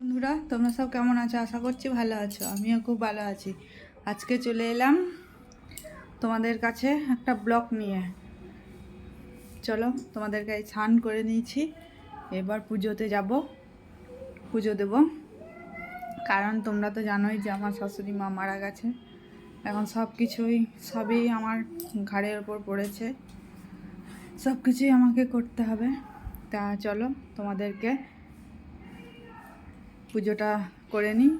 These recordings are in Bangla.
বন্ধুরা, তোমরা সব কেমন আছো? আশা করছি ভালো আছো। আমিও খুব ভালো আছি। আজকে চলে এলাম তোমাদের কাছে একটা ব্লগ নিয়ে। চলো তোমাদের গায়ে স্নান করে নিয়েছি। এবার পুজোতে যাব। পুজো দেব। কারণ তোমরা তো জানোই যে আমার শাশুড়ি মা মারা গেছে। এখন সব কিছুই, সবই আমার ঘাড়ের ওপর পড়েছে। সব কিছুই আমাকে করতে হবে। তা চলো, তোমাদেরকে পুজোটা করে নিই,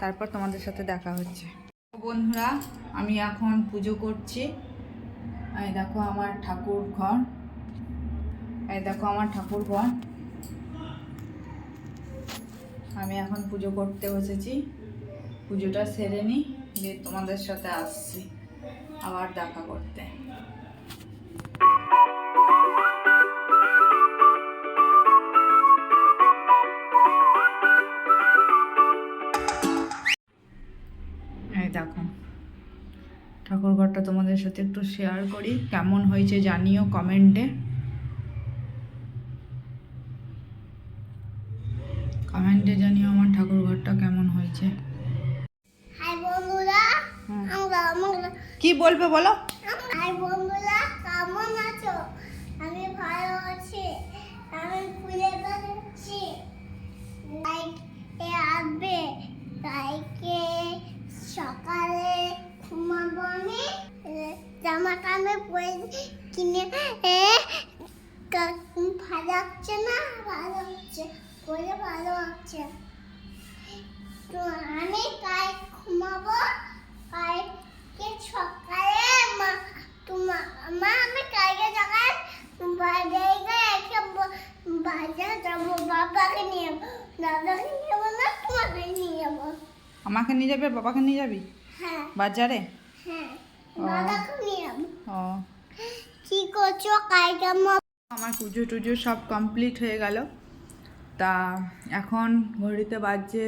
তারপর তোমাদের সাথে দেখা হচ্ছে। বন্ধুরা, আমি এখন পুজো করছি। এই দেখো আমার ঠাকুর ঘর। এই দেখো আমার ঠাকুর ঘর। আমি এখন পুজো করতে বসেছি। পুজোটা সেরে নিই, দিয়ে তোমাদের সাথে আসছি আবার দেখা করতে। দেখো। ঠাকুর ঘরটা তোমাদের সাথে একটু শেয়ার করি কেমন হয়েছে জানিও কমেন্টে কমেন্টে জানিও আমার ঠাকুর ঘরটা কেমন হয়েছে। আমরা কি বলবে বলো হাই বন্ধুরা কেমন আছো আমি ভালো আছি আমি খুলে বেড়াচ্ছি লাইক এ আসবে লাইকে সকালে ঘুমাবো আমি এ, পরে কিনে ভালো হচ্ছে না? ভালো হচ্ছে পরে ভালো হচ্ছে। তো আমি কাল ঘুমাবো। কালকে সকালে মা তোমার মা আমি কালকে সকালে বাজারে রেখে ব- বাজার যাব বাবাকে নিয়ে যাব। দাদাকে নিয়ে যাব না তোমাকে নিয়ে যাব। আমাকে নিয়ে যাবে বাবাকে নিয়ে যাবি? হ্যাঁ। বাজারে? হ্যাঁ। দাদাকে নিয়ে যাব। ও কি করছ? আমার পুজো টুজো সব কমপ্লিট হয়ে গেল। তা এখন ঘড়িতে বাজছে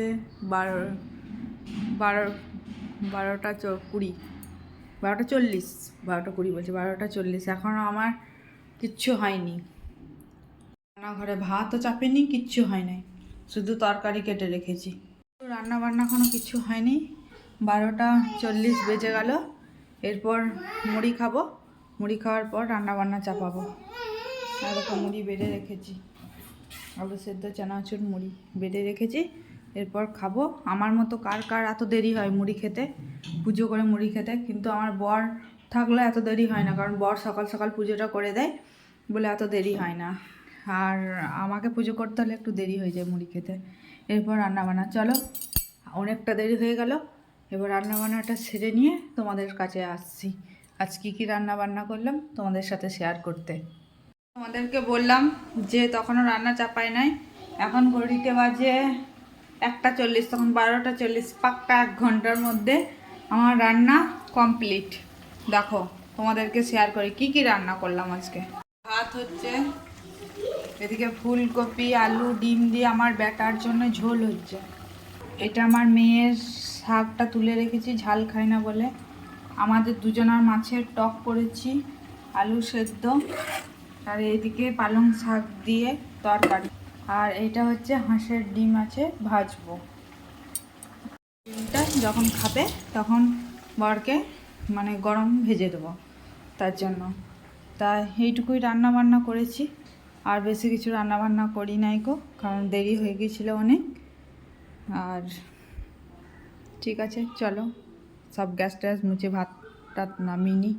বারো বারো বারোটা চ কুড়ি বারোটা চল্লিশ বারোটা কুড়ি বলছে বারোটা চল্লিশ। এখনও আমার কিচ্ছু হয়নি। রান্নাঘরে ভাতও চাপেনি কিচ্ছু হয় নাই। শুধু তরকারি কেটে রেখেছি। রান্না বান্না এখনও কিছু হয়নি। বারোটা চল্লিশ বেজে গেল। এরপর মুড়ি খাব। মুড়ি খাওয়ার পর রান্না বান্না চাপাবো। আর মুড়ি বেড়ে রেখেছি। আলু সেদ্ধ, চানাচুর, মুড়ি বেড়ে রেখেছি। এরপর খাব। আমার মতো কার কার এত দেরি হয় মুড়ি খেতে? পুজো করে মুড়ি খেতে। কিন্তু আমার বর থাকলে এত দেরি হয় না। কারণ বর সকাল সকাল পুজোটা করে দেয় বলে এত দেরি হয় না। আর আমাকে পুজো করতে হলে একটু দেরি হয়ে যায় মুড়ি খেতে। এরপর রান্না বান্না চলো, অনেকটা দেরি হয়ে গেল। এবার রান্না বান্নাটা সেরে নিয়ে তোমাদের কাছে আসছি। আজ কী কী রান্না বান্না করলাম তোমাদের সাথে শেয়ার করতে। তোমাদেরকে বললাম যে তখনও রান্না চাপাই নাই। এখন ঘড়িতে বাজে একটা চল্লিশ, তখন বারোটা চল্লিশ, পাক্কা এক ঘণ্টার মধ্যে আমার রান্না কমপ্লিট দেখো, তোমাদেরকে শেয়ার করি কি কি রান্না করলাম আজকে। ভাত হচ্ছে এদিকে ফুলকপি, আলু, ডিম দিয়ে আমার ব্যাটার জন্য ঝোল হচ্ছে। এটা আমার মেয়ের শাকটা তুলে রেখেছি, ঝাল খাই না বলে। আমাদের দুজনার মাছের টক করেছি, আলু সেদ্ধ, আর এদিকে পালং শাক দিয়ে তরকারি। আর এটা হচ্ছে হাঁসের ডিম আছে, ভাজবো। ডিমটা যখন খাবে, তখন বরকে মানে গরম ভেজে দেবো তার জন্য। তা এইটুকুই রান্না বান্না করেছি, আর বেশি কিছু রান্না বান্না করি নাই গো, কারণ দেরি হয়ে গিয়েছিল অনেক। আর ঠিক আছে চলো। সব গ্যাস ট্যাস মুছে ভাত টাত নামিয়ে নিই।